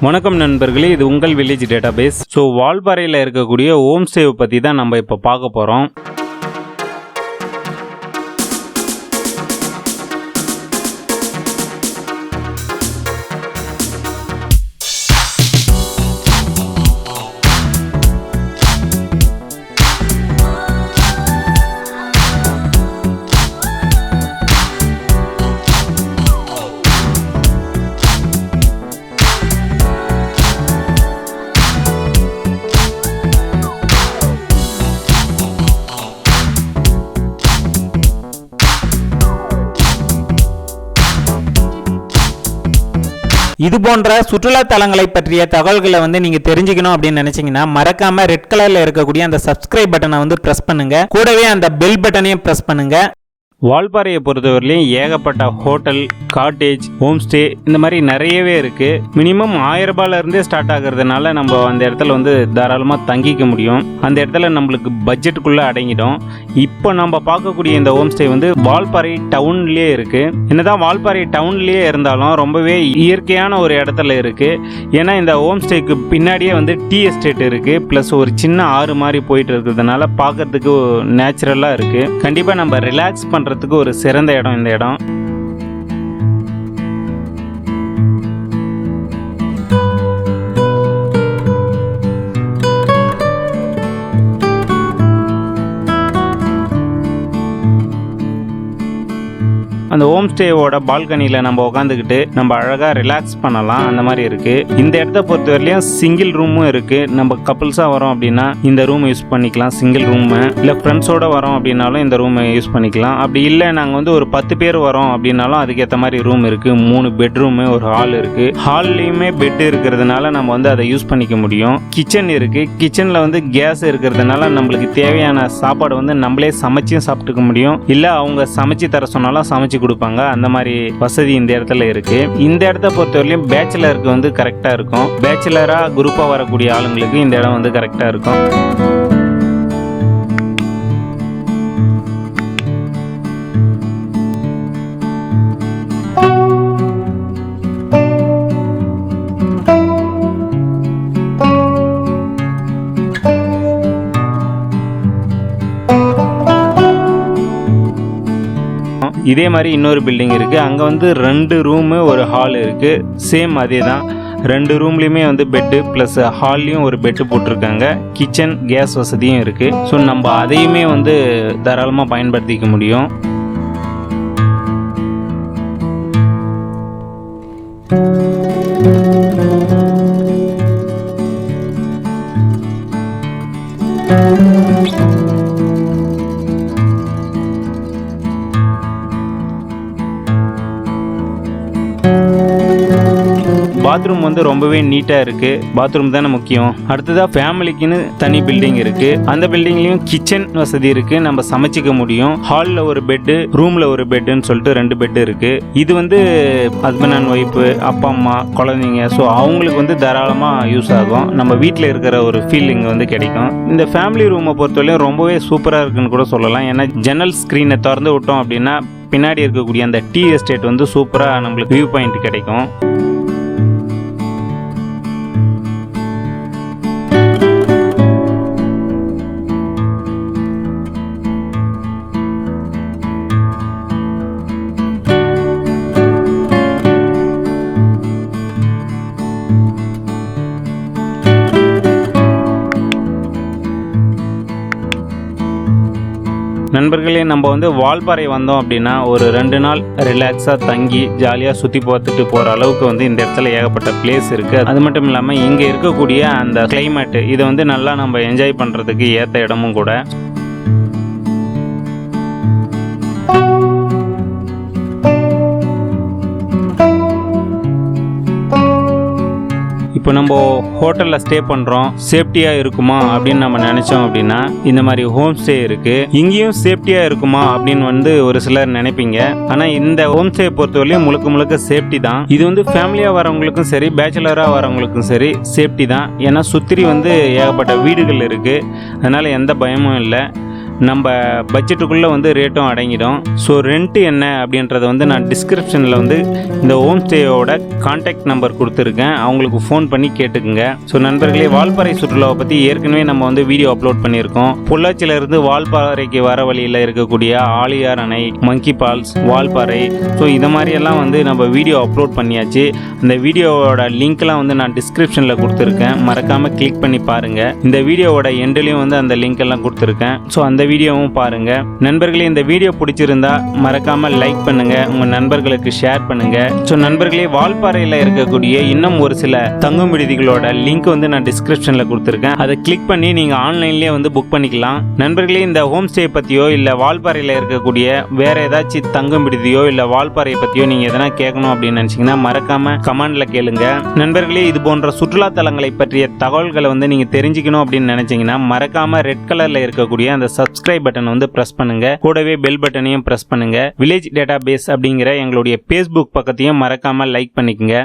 வணக்கம் நண்பர்களே இது உங்கள் வில்லேஜ் டேட்டாபேஸ் ஸோ வால்பாறையில் இருக்கக்கூடிய ஹோம் சேவ் பற்றி தான் நம்ம இப்போ பார்க்க போகிறோம் இது போன்ற சுற்றுலா தலங்களை பற்றிய தகவல்களை வந்து நீங்க தெரிஞ்சுக்கணும் அப்படின்னு நினைச்சீங்கன்னா மறக்காம ரெட் கலர்ல இருக்கக்கூடிய அந்த சப்ஸ்கிரைப் பட்டனை வந்து பிரஸ் பண்ணுங்க. கூடவே அந்த பெல் பட்டனையும் பிரஸ் பண்ணுங்க. வால்பாறையை பொறுத்தவரையிலையும் ஏகப்பட்ட ஹோட்டல் காட்டேஜ் ஹோம் ஸ்டே இந்த மாதிரி நிறையவே இருக்குது மினிமம் ஆயிரம் ரூபாயிலேருந்தே ஸ்டார்ட் ஆகுறதுனால நம்ம அந்த இடத்துல வந்து தாராளமாக தங்கிக்க முடியும். அந்த இடத்துல நம்மளுக்கு பட்ஜெட்டுக்குள்ளே அடங்கிடும். இப்போ நம்ம பார்க்கக்கூடிய இந்த ஹோம் ஸ்டே வந்து வால்பாறை டவுன்லேயே இருக்குது என்னதான் வால்பாறை டவுன்லேயே இருந்தாலும் ரொம்பவே இயற்கையான ஒரு இடத்துல இருக்குது ஏன்னா இந்த ஹோம் ஸ்டேக்கு பின்னாடியே வந்து டீ எஸ்டேட் இருக்குது ப்ளஸ் ஒரு சின்ன ஆறு மாதிரி போயிட்டு இருக்கிறதுனால பார்க்கறதுக்கு நேச்சுரலாக இருக்குது கண்டிப்பாக நம்ம ரிலாக்ஸ் பண்ணுறதுக்கு ஒரு சிறந்த இடம் இந்த இடம். அந்த ஹோம் ஸ்டேவோட பால்கனியில் நம்ம உட்காந்துக்கிட்டு நம்ம அழகாக ரிலாக்ஸ் பண்ணலாம் அந்த மாதிரி இருக்குது இந்த இடத்த பொறுத்தவரையிலையும் சிங்கிள் ரூமும் இருக்குது நம்ம கப்புள்ஸாக வரோம் அப்படின்னா இந்த ரூம் யூஸ் பண்ணிக்கலாம் சிங்கிள் ரூமு இல்லை ஃப்ரெண்ட்ஸோட வரோம் அப்படின்னாலும் இந்த ரூமை யூஸ் பண்ணிக்கலாம். அப்படி இல்லை நாங்கள் வந்து ஒரு பத்து பேர் வரோம் அப்படின்னாலும் அதுக்கேற்ற மாதிரி ரூம் இருக்குது மூணு பெட்ரூமு ஒரு ஹால் இருக்குது ஹால்லையுமே பெட் இருக்கிறதுனால நம்ம வந்து அதை யூஸ் பண்ணிக்க முடியும். கிச்சன் இருக்குது கிச்சனில் வந்து கேஸ் இருக்கிறதுனால நம்மளுக்கு தேவையான சாப்பாடு வந்து நம்மளே சமைச்சும் சாப்பிட்டுக்க முடியும். இல்லை அவங்க சமைச்சு தர சொன்னாலும் சமைச்சு கொடுப்பாங்க. அந்த மாதிரி வசதி இந்த இடத்துல இருக்கு. இந்த இடத்த பொறுத்தவரையிலும் பேச்சுலருக்கு வந்து கரெக்டாக இருக்கும். பேச்சுலராக குரூப்பாக வரக்கூடிய ஆளுங்களுக்கு இந்த இடம் வந்து கரெக்டாக இருக்கும். இதே மாதிரி இன்னொரு பில்டிங் இருக்குது அங்கே வந்து ரெண்டு ரூமு ஒரு ஹால் இருக்குது சேம் அதே தான் ரெண்டு ரூம்லேயுமே வந்து பெட்டு ப்ளஸ் ஹால்லையும் ஒரு பெட்டு போட்டிருக்காங்க. கிச்சன் கேஸ் வசதியும் இருக்குது ஸோ நம்ம அதையுமே வந்து தாராளமாக பயன்படுத்திக்க முடியும். பாத்ரூம் வந்து ரொம்பவே நீட்டாக இருக்குது பாத்ரூம் தானே முக்கியம். அடுத்ததாக ஃபேமிலிக்குன்னு தனி பில்டிங் இருக்குது அந்த பில்டிங்லேயும் கிச்சன் வசதி இருக்குது நம்ம சமைச்சிக்க முடியும். ஹாலில் ஒரு பெட்டு ரூமில் ஒரு பெட்டுன்னு சொல்லிட்டு ரெண்டு பெட்டு இருக்குது இது வந்து ஹஸ்பண்ட் அண்ட் ஒய்ஃபு அப்பா அம்மா குழந்தைங்க. ஸோ அவங்களுக்கு வந்து தாராளமாக யூஸ் ஆகும். நம்ம வீட்டில் இருக்கிற ஒரு ஃபீலிங் வந்து கிடைக்கும். இந்த ஃபேமிலி ரூமை பொறுத்தவரையும் ரொம்பவே சூப்பராக இருக்குன்னு கூட சொல்லலாம். ஏன்னா ஜன்னல் ஸ்க்ரீனை திறந்து விட்டோம் அப்படின்னா பின்னாடி இருக்கக்கூடிய அந்த டீ எஸ்டேட் வந்து சூப்பராக நம்மளுக்கு வியூ பாயிண்ட் கிடைக்கும். நண்பர்களே நம்ம வந்து வால்பாறை வந்தோம் அப்படின்னா ஒரு ரெண்டு நாள் ரிலாக்ஸாக தங்கி ஜாலியாக சுற்றி பார்த்துட்டு போகிற அளவுக்கு வந்து இந்த இடத்துல ஏகப்பட்ட பிளேஸ் இருக்குது அது மட்டும் இல்லாமல் இங்கே இருக்கக்கூடிய அந்த கிளைமேட்டு இதை வந்து நல்லா நம்ம என்ஜாய் பண்ணுறதுக்கு ஏற்ற இடமும் கூட. இப்போ நம்ம ஹோட்டலில் ஸ்டே பண்ணுறோம் சேஃப்டியாக இருக்குமா அப்படின்னு நம்ம நினச்சோம் அப்படின்னா இந்த மாதிரி ஹோம் ஸ்டே இருக்குது இங்கேயும் சேஃப்டியாக இருக்குமா அப்படின்னு வந்து ஒரு சிலர் நினைப்பீங்க. ஆனால் இந்த ஹோம் ஸ்டே பொறுத்தவரையும் முழுக்க முழுக்க சேஃப்டி தான். இது வந்து ஃபேமிலியாக வரவங்களுக்கும் சரி பேச்சுலராக வரவங்களுக்கும் சரி சேஃப்டி தான். ஏன்னா சுற்றி வந்து ஏகப்பட்ட வீடுகள் இருக்குது அதனால் எந்த பயமும் இல்லை. நம்ம பட்ஜெட்டுக்குள்ளே வந்து ரேட்டும் அடங்கிடும். ஸோ ரெண்ட்டு என்ன அப்படின்றத வந்து நான் டிஸ்கிரிப்ஷனில் வந்து இந்த ஹோம் ஸ்டேயோட கான்டாக்ட் நம்பர் கொடுத்துருக்கேன். அவங்களுக்கு ஃபோன் பண்ணி கேட்டுக்குங்க. ஸோ நண்பர்களே வால்பாறை சுற்றுலாவை பற்றி ஏற்கனவே நம்ம வந்து வீடியோ அப்லோட் பண்ணியிருக்கோம். பொள்ளாச்சியிலிருந்து வால்பாறைக்கு வர வழியில் இருக்கக்கூடிய ஆலியார் அணை மங்கி பால்ஸ் வால்பாறை. ஸோ இது மாதிரியெல்லாம் வந்து நம்ம வீடியோ அப்லோட் பண்ணியாச்சு. அந்த வீடியோவோட லிங்க்லாம் வந்து நான் டிஸ்கிரிப்ஷனில் கொடுத்துருக்கேன். மறக்காமல் கிளிக் பண்ணி பாருங்கள் இந்த வீடியோவோட எண்ட்லேயும் வந்து அந்த லிங்க் எல்லாம் கொடுத்துருக்கேன். ஸோ அந்த வீடியோவும் பாருங்கள் நண்பர்களே இந்த வீடியோ பிடிச்சிருந்தா மறக்காமல் லைக் பண்ணுங்கள் உங்கள் நண்பர்களுக்கு ஷேர் பண்ணுங்கள் ஸோ நண்பர்களே வால்பாறையில் இருக்கக்கூடிய இன்னும் ஒரு சில தங்கும் விடுதிகளோட லிங்க் வந்து நான் டிஸ்கிரிப்ஷனில் கொடுத்துருக்கேன். அதை கிளிக் பண்ணி நீங்கள் ஆன்லைன்லேயே வந்து புக் பண்ணிக்கலாம். நண்பர்களே இந்த ஹோம் ஸ்டே பற்றியோ இல்லை வால்பாறையில் இருக்கக்கூடிய வேற ஏதாச்சும் தங்கும் விடுதியோ இல்லை வால்பாறையை பற்றியோ நீங்கள் எதனா கேட்கணும் அப்படின்னு நினச்சிங்கன்னா மறக்காம கமெண்டில் கேளுங்க. நண்பர்களே இது போன்ற சுற்றுலா தலங்களை பற்றிய தகவல்களை வந்து நீங்கள் தெரிஞ்சுக்கணும் அப்படின்னு நினச்சிங்கன்னா மறக்காம ரெட் கலரில் இருக்கக்கூடிய அந்த சப்ஸ்கிரைப் பட்டனை வந்து ப்ரெஸ் பண்ணுங்க. கூடவே பெல் பட்டனையும் ப்ரெஸ் பண்ணுங்க. வில்லேஜ் டேட்டா பேஸ் அப்படிங்கிற எங்களுடைய ஃபேஸ்புக் பக்கத்தையும் மறக்காம லைக் பண்ணிக்கங்க.